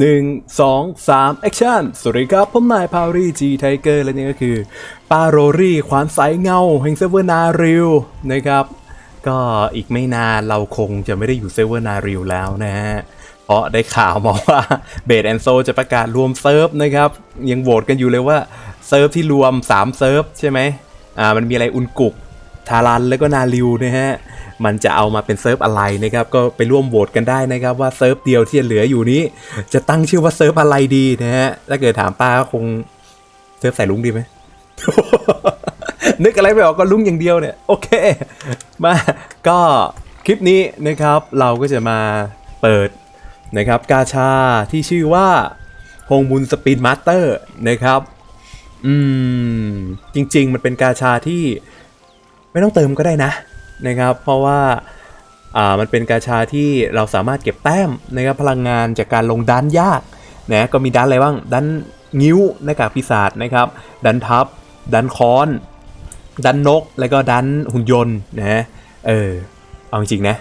หนึ่งสองสามแอคชั่นสวัสดีครับผมนายพาวรี่จีไทเกอร์และนี่ก็คือปาโรรี่ขวานสายเงาแห่งเซเวอร์นาริลนะครับ ก็อีกไม่นานเราคงจะไม่ได้อยู่เซเวอร์นาริลแล้วนะฮะเพราะได้ข่าวมาว่าเบดแอนโซจะประกาศรวมเซิร์ฟนะครับ ยังโหวตกันอยู่เลยว่าเซิร์ฟที่รวม 3 เซิร์ฟใช่ไหมอ่ามันมีอะไรอุนกุก ทารันแล้วก็นาริวนะฮะมันจะเอามาเป็นเซิร์ฟอะไรนะครับก็ไปร่วมโหวตกันได้นะครับว่าเซิร์ฟเดียวที่เหลืออยู่นี้ จะตั้งชื่อว่าเซิร์ฟอะไรดีนะฮะถ้าเกิดถามป้าก็คงเซิร์ฟใส่ลุงดีไหมนึกอะไรไม่ออกก็ลุงอย่างเดียวเนี่ยโอเค มาก็คลิปนี้นะครับเราก็จะมาเปิดนะครับกาชาที่ชื่อว่าฮงบุนสปินมาสเตอร์นะครับ อืม จริง ๆ มันเป็นกาชาที่ ไม่ต้องเติมก็ได้นะนะครับ เพราะว่าอ่ามันเป็นกาชาที่เราสามารถเก็บแต้มนะครับพลังงานจากการลงดันยากนะก็มีดันอะไรบ้าง ดันงิ้วหน้ากากปีศาจนะครับ ดันทับ ดันค้อน ดันนก แล้วก็ดันหุ่นยนต์นะเออเอาจริงนะ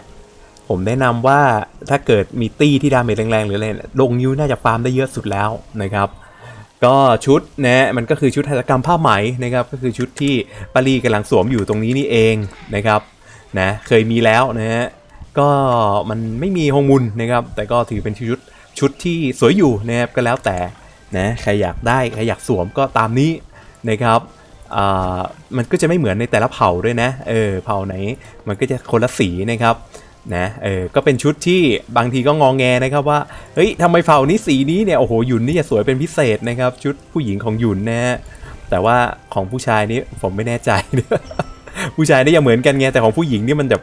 ผมแนะนำว่าถ้าเกิดมีตี้ที่ดาเมจแรงๆ หรืออะไรลงนิ้วน่าจะฟาร์มได้เยอะสุดแล้วนะครับ ก็ชุดนะมันก็คือชุดหัตถกรรมผ้าไหมนะครับก็คือชุดที่ปารีกำลังสวมอยู่ตรงนี้นี่เองนะครับนะเคยมีแล้วนะฮะก็มันไม่มีฮงมุนนะครับแต่ก็ถือเป็นชุดชุดที่สวยอยู่นะครับก็แล้วแต่นะใครอยากได้ใครอยากสวมก็ตามนี้นะครับอ่ามันก็จะไม่เหมือนในแต่ละเผ่าด้วยนะเออเผ่าไหนมันก็จะคนละสีนะครับ นะเออก็เป็นชุดที่บางทีก็งองแงนะครับว่าเฮ้ยทำไมเผ่านี้สีนี้เนี่ยโอ้โหหยุนนี่จะสวยเป็นพิเศษนะครับ ชุดผู้หญิงของหยุนนะฮะแต่ว่าของผู้ชายนี่ผมไม่แน่ใจ ผู้ชายนี่ยังเหมือนกันไงแต่ของผู้หญิงนี่มันแบบ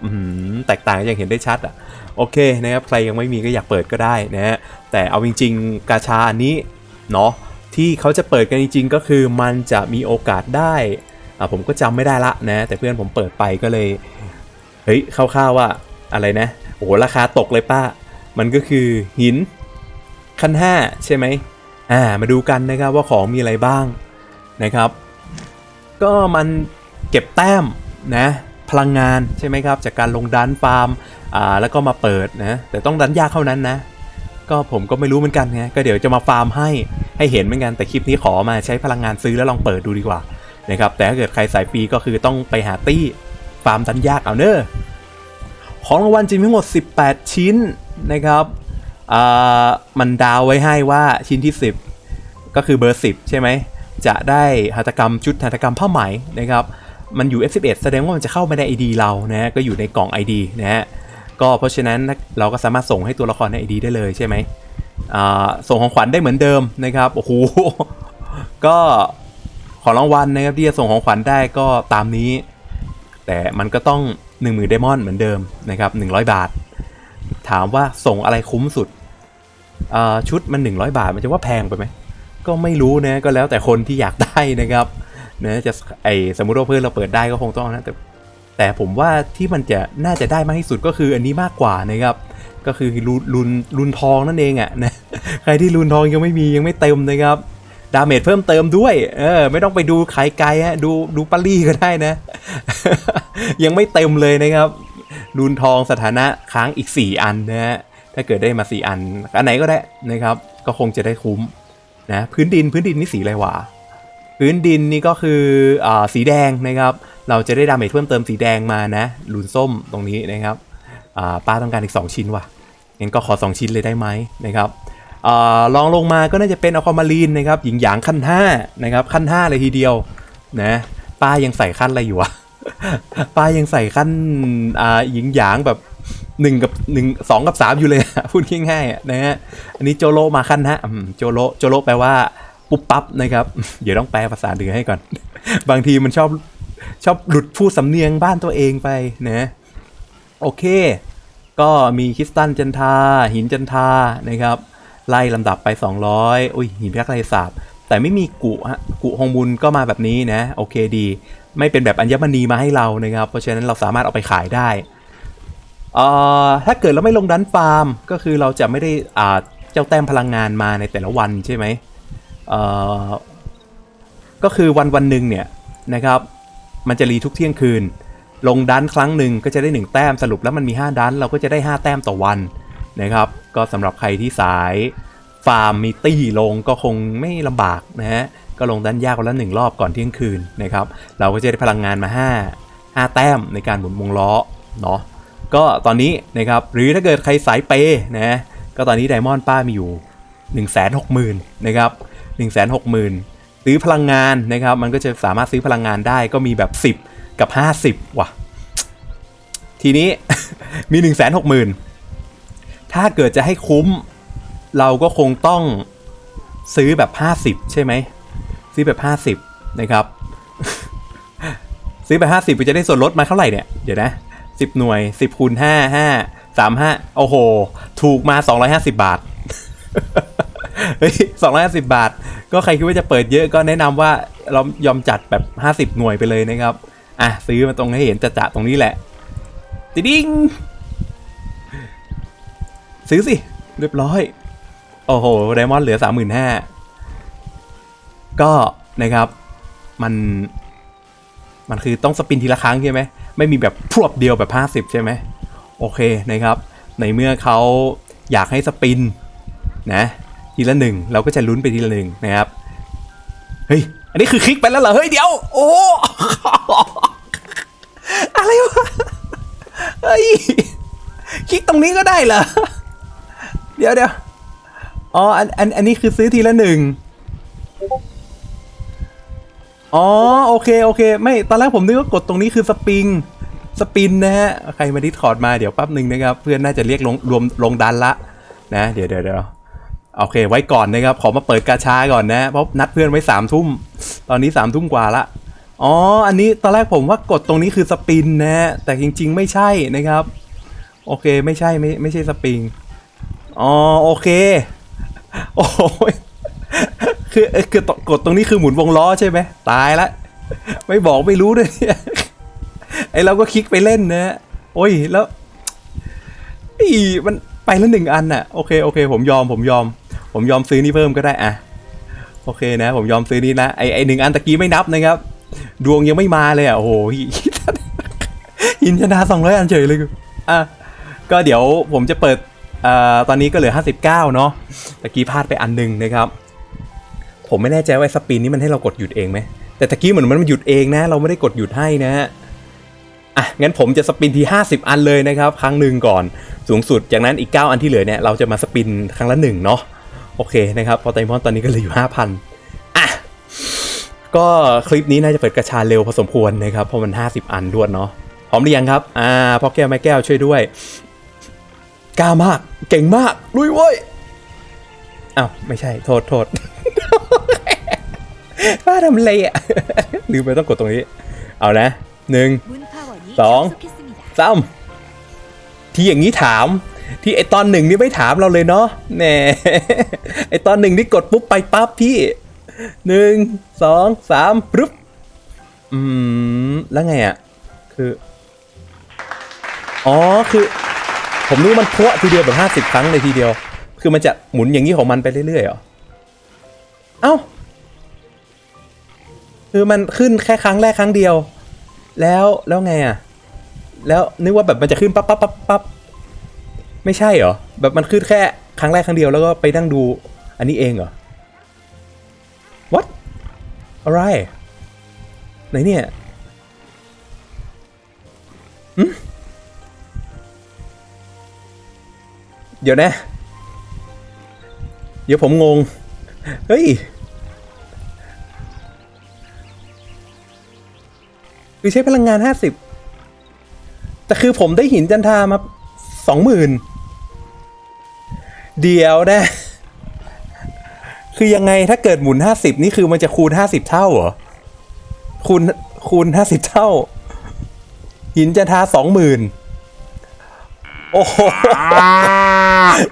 แตกต่างอย่างเห็นได้ชัดอะโอเคนะครับใครยังไม่มีก็อยากเปิดก็ได้นะฮะแต่เอาจริง ๆ กาชาอันนี้เนาะที่เขาจะเปิดกันจริง ๆ ก็คือมันจะมีโอกาสได้อะผมก็จำไม่ได้ละนะ แต่เพื่อนผมเปิดไปก็เลยเฮ้ยคร่าวๆว่า อะไรนะ โอ้โหราคาตกเลยป้า มันก็คือหินขั้น 5 ใช่ไหมอ่ามาดูกันนะครับว่าของมีอะไรบ้างนะครับ ก็มันเก็บแต้มนะพลังงานใช่ไหมครับจากการลงดันฟาร์มอ่าแล้วก็มาเปิดนะแต่ต้องดันยากเท่านั้นนะ ก็ผมก็ไม่รู้เหมือนกันไงก็เดี๋ยวจะมาฟาร์มให้ให้เห็นเหมือนกันแต่คลิปนี้ขอมาใช้พลังงานซื้อแล้วลองเปิดดูดีกว่านะครับแต่ถ้าเกิดใครสายฟรีก็คือต้องไปหาตี้ฟาร์มดันยากเอาเนอะ ของรางวัลจะมีทั้งหมด 18 ชิ้นนะครับมันดาวไว้ให้ว่าชิ้นที่ 10 ก็คือเบอร์ 10 ใช่ไหม จะได้หัตถกรรมชุดหัตถกรรมผ้าไหมนะครับ มันอยู่ F11 แสดงว่ามันจะเข้ามาใน ID เรานะก็อยู่ในกล่อง ID นะฮะก็เพราะฉะนั้นเราก็สามารถส่งให้ตัวละครใน ID ได้เลยใช่ไหมส่งของขวัญได้เหมือนเดิมนะครับโอ้โหก็ของรางวัลนะครับที่จะส่งของขวัญได้ก็ตามนี้ แต่มันก็ต้อง 1 0,000ไดมอนด์เหมือนเดิมนะครับ100 บาท ถามว่าส่งอะไรคุ้มสุดชุดมัน 100 บาท มันจะว่าแพงไปไหม ก็ไม่รู้นะ ก็แล้วแต่คนที่อยากได้นะครับนะจะไอสมมุติว่าเพื่อนเราเปิดได้ก็คงต้องนะแต่แต่ผมว่าที่มันจะน่าจะได้มากที่สุดก็คืออันนี้มากกว่านะครับ ก็คือรุนรุนรุนทองนั่นเองอะ่ะนะใครที่รุนทองยังไม่มียังไม่เต็มนะครับดาเมจเพิ่มเติมด้วย เออ ไม่ต้องไปดูไขไกลฮะ ดูดูปารี่ก็ได้นะ ยังไม่เต็มเลยนะครับรุนทองสถานะค้างอีก 4 อันนะฮะถ้าเกิดได้มา 4 อัน อันไหนก็ได้นะครับ ก็คงจะได้คุ้มนะพื้นดินพื้นดินนี่สีอะไรวะพื้นดินนี่ก็คืออาสีแดงนะครับ เราจะได้ดาเมจเพิ่มเติมสีแดงมานะลูนส้มตรงนี้นะครับอ่าป้าต้องการอีก 2 ชิ้นว่ะงั้นก็ขอ 2 ชิ้นเลยได้ไหมนะครับอาลองลงมาก็น่าจะเป็นอะความารีนนะครับหญิงหยางขั้น5นะครับขั้น5เลยทีเดียวนะป้ายังใส่ขั้นอะไรอยู่วะ ป้ายังใส่ขั้นอ่าหญิงหยางแบบหนึ่งกับหนึ่งสองกับสามอยู่เลยพูดง่ายๆนะฮะอันนี้โจโรมาขั้นฮะโจโรโจโรแปลว่า ปุ๊บปั๊บนะครับ เดี๋ยวต้องแปลภาษาเหนือให้ก่อน บางทีมันชอบชอบหลุดพูดสำเนียงบ้านตัวเองไปนะโอเค ก็มีคริสตัลจันทา หินจันทานะครับ ไล่ลำดับไป 200 อุ้ยหินยักษ์ไรสาบแต่ไม่มีกุฮะกุฮงบุญก็มาแบบนี้นะ โอเคดี ไม่เป็นแบบอัญมณีมาให้เรานะครับ เพราะฉะนั้นเราสามารถเอาไปขายได้เอ่อถ้าเกิดเราไม่ลงดันฟาร์ม ก็คือเราจะไม่ได้อ่าเจ้าแต้มพลังงานมาในแต่ละวันใช่ไหมเอ่อก็คือวันวันหนึ่งเนี่ยนะครับ มันจะรีทุกเที่ยงคืน ลงดันครั้งหนึ่งก็จะได้ 1 แต้มสรุปแล้วมันมี 5 ดันเราก็จะได้ 5 แต้มต่อวันนะครับ ก็สำหรับใครที่สายฟฟาร์มมีตี้ลงก็คงไม่ลำบากนะฮะ ก็ลงดันยากวันละหนึ่งรอบก่อนเที่ยงคืนนะครับ เราก็จะได้พลังงานมา 5 5 แต้มในการหมุนวงล้อเนาะก็ตอนนี้นะครับหรือถ้าเกิดใครสายเปย์นะก็ตอนนี้ไดมอนด์ป้ามีอยู่ 1 6 0 0 0 0นะครับ1 6 0 0 0 0ซื้อพลังงานนะครับ มันก็จะสามารถซื้อพลังงานได้ก็มีแบบ 10 กับ 50 ว่ะ ทีนี้มี 1 6 0 0 0 0 ถ้าเกิดจะให้คุ้ม เราก็คงต้องซื้อแบบ 50 ใช่ไหม ซื้อแบบ 50 นะครับ ซื้อแบบ 50มันจะได้ส่วนลดมาเท่าไหร่เนี่ย เดี๋ยวนะ 10 หน่วย 10คูณ5 5 3 5 โอ้โห ถูกมา 250 บาทเฮ้ย250บบาท ก็ใครคิดว่าจะเปิดเยอะก็แนะนำว่าเรายอมจัดแบบ50หน่วยไปเลยนะครับ อะ ซื้อมาตรงให้เห็นจะจะๆตรงนี้แหละ ติดิงซื้อสิ เรียบร้อย โอ้โหไดมอนด์เหลือ35,000 ก็นะครับมันมันคือต้องสปินทีละครั้งใช่ไหมไม่มีแบบพรวบเดียวแบบ 50 ใช่ไหมโอเคนะครับ ในเมื่อเขาอยากให้สปินนะทีละหนึ่งเราก็จะลุ้นไปทีละหนึ่งนะครับเฮ้ยอันนี้คือคลิกไปแล้วเหรอเฮ้ยเดี๋ยวโอ้อะไรวะเฮ้ยคลิกตรงนี้ก็ได้เหรอเดี๋ยวเดี๋ยวอ๋ออันอันอันนี้คือซื้อทีละหนึ่ง อ๋อโอเคโอเค ไม่ตอนแรกผมนึกว่ากดตรงนี้คือสปริงสปินนะฮะใครมาดิสคอร์ดมาเดี๋ยวแป๊บหนึ่งนะครับ เพื่อนน่าจะเรียกลงรวมลงดันละนะเดี๋ยวเดี๋ยวเดี๋ยวโอเค ไว้ก่อนนะครับ ขอมาเปิดกาชาก่อนนะ เพราะนัดเพื่อนไว้สามทุ่ม ตอนนี้สามทุ่มกว่าละอ๋อ อันนี้ตอนแรกผมว่ากดตรงนี้คือสปินนะฮะแต่จริง ๆ ไม่ใช่นะครับ โอเคไม่ใช่ไม่ไม่ใช่สปริงอ๋อโอเค โอ้ย คือเออคือกดตรงนี้คือหมุนวงล้อใช่ไหมตายละ ไม่บอกไม่รู้ด้วยเนี่ยไอเราก็คลิกไปเล่นนะโอ้ยแล้วอีมันไปแล้วหนึ่งอันน่ะโอเคโอเค ผมยอมผมยอม ผมยอมซื้อนี่เพิ่มก็ได้อะโอเคนะ ผมยอมซื้อนี่นะไอไอหนึ่งอันตะกี้ไม่นับนะครับ ดวงยังไม่มาเลยอะโอ้โหหินชนะสองร้อยอันเฉยเลยอะก็เดี๋ยวผมจะเปิดอ่อตอนนี้ก็เหลือ 59 เนาะตะกี้พลาดไปอันหนึ่งนะครับ ผมไม่แน่ใจว่าไอ้สปินนี้มันให้เรากดหยุดเองไหมแต่ตะกี้เหมือนมันหยุดเองนะ เราไม่ได้กดหยุดให้นะฮะอะงั้นผมจะสปินที่ 50 อันเลยนะครับ ครั้งหนึ่งก่อนสูงสุดจากนั้นอีก 9 อันที่เหลือเนี่ยเราจะมาสปินครั้งละหนึ่งเนาะโอเคนะครับพอไตมอนตอนนี้ก็เหลืออยู่ 5,000อะก็คลิปนี้น่าจะเปิดกระชาเร็วพอสมควรนะครับเพราะมัน 50 อันด้วยเนาะพร้อมหรือยังครับอ่าพ่อแก้วแม่แก้วช่วยด้วยกล้ามากเก่งมากลุยเว้ย อ้าวไม่ใช่โทษโทษป้าทำเลยอะลืมไปต้องกดตรงนี้ เอานะหนึ่งสองซ้ำที่อย่างนี้ถาม ที่ไอตอนหนึ่งนี่ไม่ถามเราเลยเนาะแหน่ไอตอนหนึ่งนี่กดปุ๊บไปปั๊บพี่หนึ่งสองสามปึ๊บอืมแล้วไงอะคือ อ๋อคือ ผมนึกว่ามันพัวทีเดียวแบบห้าสิบ50ครั้งเลยทีเดียว คือมันจะหมุนอย่างนี้ของมันไปเรื่อยๆเหรอ เอ้า คือมันขึ้นแค่ครั้งแรกครั้งเดียว แล้วแล้วไงอะ แล้วนึกว่าแบบมันจะขึ้นปั๊บปั๊บปั๊บปั๊บไม่ใช่เหรอ แบบมันขึ้นแค่ครั้งแรกครั้งเดียวแล้วก็ไปนั่งดูอันนี้เองเหรอ what อะไรไหนเนี่ยหืมเดี๋ยวนะ ดี๋ยวผมงง เฮ้ยคือใช้พลังงานห้าสิบแต่คือผมได้หินจันทรามาสองหมื่นเดี๋ยวนะ คือยังไงถ้าเกิดหมุนห้าสิบนี่คือมันจะคูณห้าสิบเท่าเหรอ คูณคูณห้าสิบเท่า หินจันทราสองหมื่นโอ้โห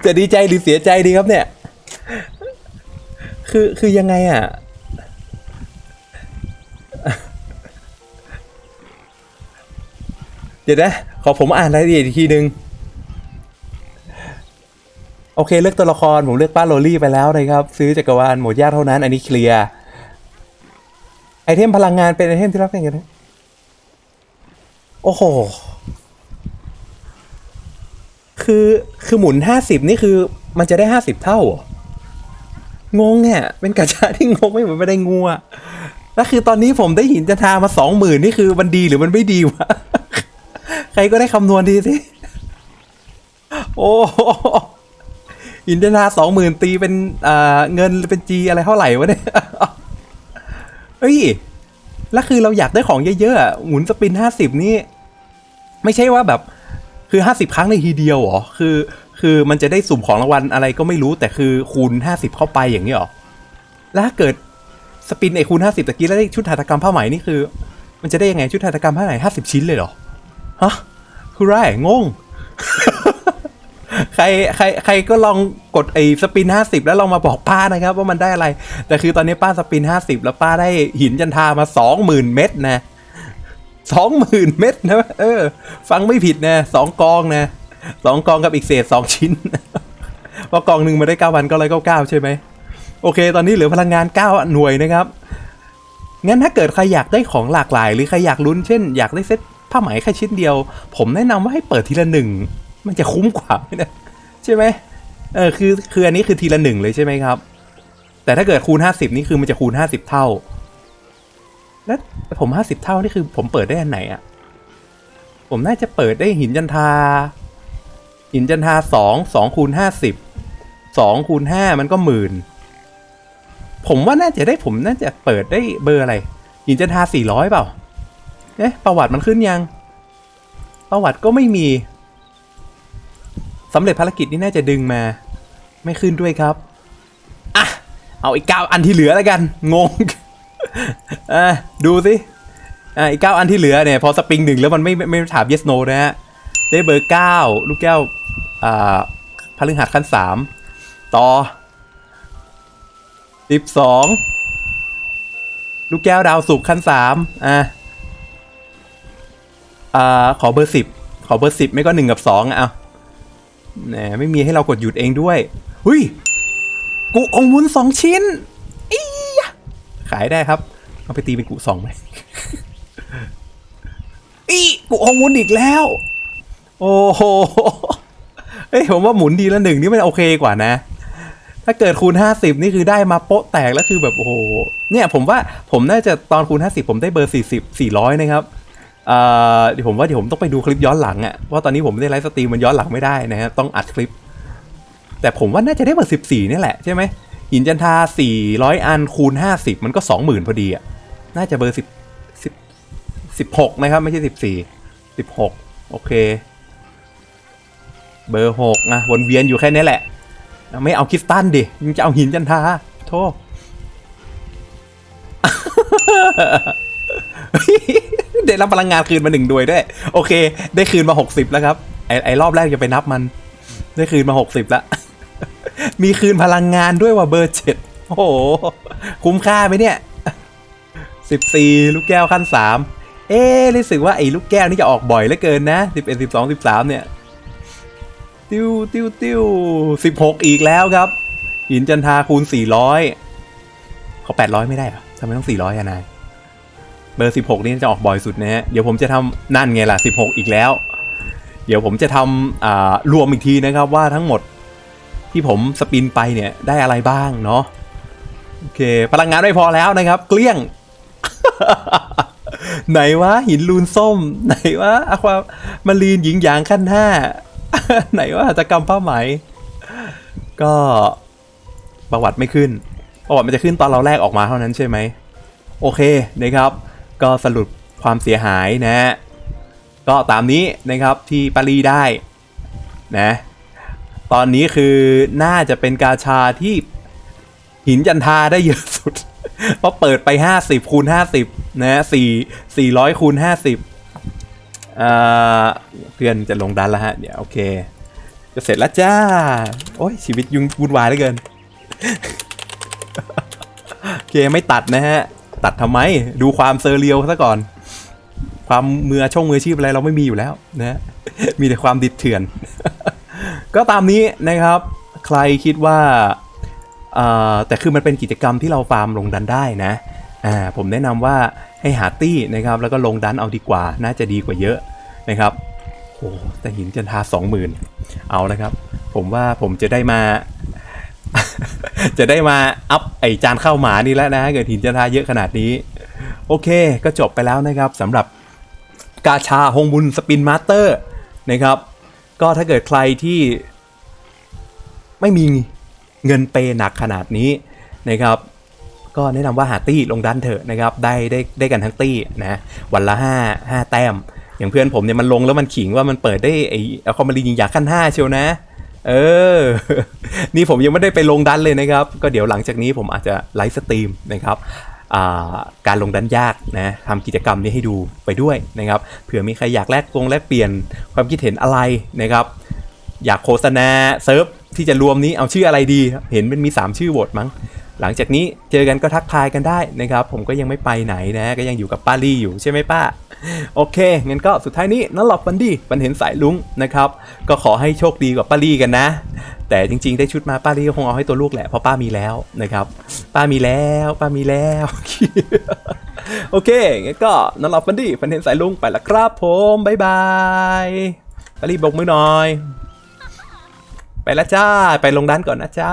จะดีใจหรือเสียใจดีครับเนี่ย คือคือยังไงอะ เดี๋ยวนะ ขอผมอ่านรายละเอียดอีกทีนึง โอเคเลือกตัวละคร ผมเลือกป้าโรลี่ไปแล้วนะครับ ซื้อจักรวาลหมดยากเท่านั้น อันนี้เคลียร์ ไอเทมพลังงานเป็นไอเทมที่รับเป็นกันโอ้โห คือคือหมุนห้าสิบนี่คือมันจะได้ห้าสิบเท่าเหรอ งงเนี่ยเป็นกาชาที่งงไม่เหมือนไม่ได้งูอะแล้วคือตอนนี้ผมได้หินจันทามาสองหมื่นนี่คือมันดีหรือมันไม่ดีวะ ใครก็ได้คำนวณดีสิ โอ้หินจันทาสองหมื่นตีเป็นเงินเป็นจีอะไรเท่าไหร่วะเนี่ยเฮ้ย แล้วคือเราอยากได้ของเยอะๆ หมุนสปินห้าสิบนี่ ไม่ใช่ว่าแบบ คือห้าสิบครั้งในทีเดียวหรอ คือ คือมันจะได้สุ่มของรางวัลอะไรก็ไม่รู้แต่คือคูณห้าสิบเข้าไปอย่างนี้หรอ แล้วถ้าเกิดสปินไอคูณห้าสิบตะกี้แล้วได้ชุดหัตถกรรมผ้าไหมนี่คือ มันจะได้ยังไงชุดหัตถกรรมผ้าไหมห้าสิบชิ้นเลยเหรอ ฮะคือไรงง ใครใครใครก็ลองกดไอ้สปินห้าสิบแล้วลองมาบอกป้านะครับว่ามันได้อะไร แต่คือตอนนี้ป้าสปินห้าสิบแล้วป้าได้หินจันทามาสองหมื่นเม็ดนะสองหมื่นเม็ดนะ เออ ฟังไม่ผิดนะสองกองนะ สองกองกับอีกเศษสองชิ้นเพรากองหนึ่งมาได้เก้าพันก็ร้อยเก้าเก้าใช่ไหมโอเค ตอนนี้เหลือพลังงานเก้าหน่วยนะครับงั้นถ้าเกิดใครอยากได้ของหลากหลาย หรือใครอยากลุ้นเช่น อยากได้เซ็ตผ้าไหมแค่ชิ้นเดียว ผมแนะนำว่าให้เปิดทีละหนึ่งมันจะคุ้มกว่านะใช่ไหมเออคือคืออันนี้คือทีละหนึ่งเลยใช่ไหมครับ แต่ถ้าเกิดคูณห้าสิบนี่คือมันจะคูณห้าสิบเท่า แล้วผมห้าสิบเท่านี่คือผมเปิดได้อันไหนอะผมน่าจะเปิดได้หินจันทา หินจันทาสองสองคูณห้าสิบสองคูณห้ามันก็หมื่นผมว่าน่าจะได้ผมน่าจะเปิดได้เบอร์อะไร หินจันทาสี่ร้อยเปล่าเอ๊ะประวัติมันขึ้นยัง ประวัติก็ไม่มีสำเร็จภารกิจนี่น่าจะดึงมา ไม่ขึ้นด้วยครับอะเอาอีกเก้าอันที่เหลือแล้วกันงงอะดูสิอะอีกเก้าอันที่เหลือเนี่ย พอสปริงหนึ่งแล้วมันไม่ไม่ไม่ถาม yes no นะฮะได้เบอร์เก้าลูกแก้ว อ่าพฤหัสขั้นสามต่อสิบสองลูกแก้วดาวสุกขั้นสามอะอ่าขอเบอร์สิบขอเบอร์สิบไม่ก็หนึ่งกับสองอะเอาแหมไม่มีให้เรากดหยุดเองด้วยหุยกูองวุ้นสองชิ้นอีขายได้ครับ เอาไปตีเป็นกูสองไหมอีกูองวุ้นอีกแล้ว โอ้โห เอ้ยผมว่าหมุนดีละหนึ่งนี่มันโอเคกว่านะ ถ้าเกิดคูณ50นี่คือได้มาโป๊ะแตกแล้วคือแบบโอ้โหเนี่ยผมว่าผมน่าจะตอนคูณ50ผมได้เบอร์40 400นะครับเดี๋ยวผมว่าเดี๋ยวผมต้องไปดูคลิปย้อนหลังอะ่ะเพราะตอนนี้ผมไม่ได้ไลฟ์สตรีมมันย้อนหลังไม่ได้นะฮะต้องอัดคลิป แต่ผมว่าน่าจะได้เบอร์14นี่แหละใช่ไหมหินจันทรา400อันคูณ50มันก็20,000พอดีอะ่ะน่าจะเบอร์10 10 16นะครับไม่ใช่14 16โอเค เบอร์6นะวนเวียนอยู่แค่นี้แหละ ไม่เอาคริสตันดิยังจะเอาหินจันทาโทษได้รับพลังงานคืนมาหนึ่งด้วยด้วย โอเค ได้คืนมาหกสิบแล้วครับ ไอไอรอบแรกจะไปนับมัน ได้คืนมาหกสิบแล้วมีคืนพลังงานด้วยว่าเบอร์เจ็ดโอ้โห คุ้มค่าไหมเนี่ยสิบสี่ลูกแก้วขั้นสามเอ๊รู้สึกว่าไอ้ลูกแก้วนี่จะออกบ่อยเหลือเกินนะสิบเอ็ดสิบสองสิบสามเนี่ย ติ้วติ้วติ้วสิบหกอีกแล้วครับ หินจันทาคูณสี่ร้อยเขาแปดร้อยไม่ได้เหรอทำไมต้องสี่ร้อยอะนายเบอร์สิบหกนี่จะออกบ่อยสุดนะฮะเดี๋ยวผมจะทำนั่นไงล่ะสิบหกอีกแล้ว เดี๋ยวผมจะทำอ่ารวมอีกทีนะครับว่าทั้งหมดที่ผมสปินไปเนี่ยได้อะไรบ้างเนาะโอเค พลังงานไม่พอแล้วนะครับ เกลี้ยง ไหนวะหินลูนส้ม ไหนวะอะความมารีนหญิงหยางขั้นห้า ไหนว่าหัตถกรรมผ้าไหม ก็ประวัติไม่ขึ้น ประวัติมันจะขึ้นตอนเราแรกออกมาเท่านั้นใช่ไหม โอเคนะครับ ก็สรุปความเสียหายนะ ก็ตามนี้นะครับที่ปารีได้นะ ตอนนี้คือน่าจะเป็นกาชาที่หินจันทาได้เยอะสุด เพราะเปิดไป 50คูณ50นะ4 400คูณ50 เพื่อนจะลงดันแล้วฮะ เดี๋ยวโอเค จะเสร็จแล้วจ้า โอ้ยชีวิตยุ่งวุ่นวายเหลือเกิน โอเคไม่ตัดนะฮะ ตัดทำไม ดูความเซอร์เรียลซะก่อน ความมือช่องมืออาชีพอะไรเราไม่มีอยู่แล้วนะ มีแต่ความดิบเถื่อน ก็ตามนี้นะครับ ใครคิดว่าแต่คือมันเป็นกิจกรรมที่เราฟาร์มลงดันได้นะ อ่าผมแนะนำว่าให้หาตี้นะครับแล้วก็ลงดันเอาดีกว่าน่าจะดีกว่าเยอะนะครับโอ้แต่หินจันทาสองหมื่นเอาละครับ ผมว่าผมจะได้มา จะได้มาอัพไอจานข้าวหมานี่แล้วนะเกิดหินจะทาเยอะขนาดนี้ โอเคก็จบไปแล้วนะครับสำหรับกาชาฮงบุญสปินมาสเตอร์นะครับ ก็ถ้าเกิดใครที่ไม่มีเงินเปย์หนักขนาดนี้นะครับ ก็แนะนำว่าหาตี้ลงดันเถอะนะครับ ได้ได้ได้กันทั้งตี้นะวันละ5 5แต้ม อย่างเพื่อนผมเนี่ยมันลงแล้วมันขิงว่ามันเปิดได้ไอเอาคอมมารียิงยาขั้น5เชียวนะเออ นี่ผมยังไม่ได้ไปลงดันเลยนะครับ ก็เดี๋ยวหลังจากนี้ผมอาจจะไลฟ์สตรีมนะครับการลงดันยากนะทำกิจกรรมนี้ให้ดูไปด้วยนะครับ เผื่อมีใครอยากแลกกงแลกเปลี่ยนความคิดเห็นอะไรนะครับ อยากโฆษณาเซิร์ฟที่จะรวมนี้เอาชื่ออะไรดี เห็นมันมี 3 ชื่อโหวตมั้ง หลังจากนี้เจอกันก็ทักทายกันได้นะครับ ผมก็ยังไม่ไปไหนนะ ก็ยังอยู่กับป้าลี่อยู่ใช่ไหมป้า โอเคงั้นก็สุดท้ายนี้นันหลอกฟันดีฟันเห็นสายลุงนะครับ ก็ขอให้โชคดีกับป้าลี่กันนะ แต่จริงๆ ได้ชุดมาป้าลี่ก็คงเอาให้ตัวลูกแหละเพราะป้ามีแล้วนะครับ ป้ามีแล้วป้ามีแล้วโอเคงั้นก็นันหลอกฟันดีฟันเห็นสายลุงไปละครับผมบ๊ายบายป้าลี่บอกมือหน่อย ไปล้วจ้าไปลงด้านก่อนนะจ้า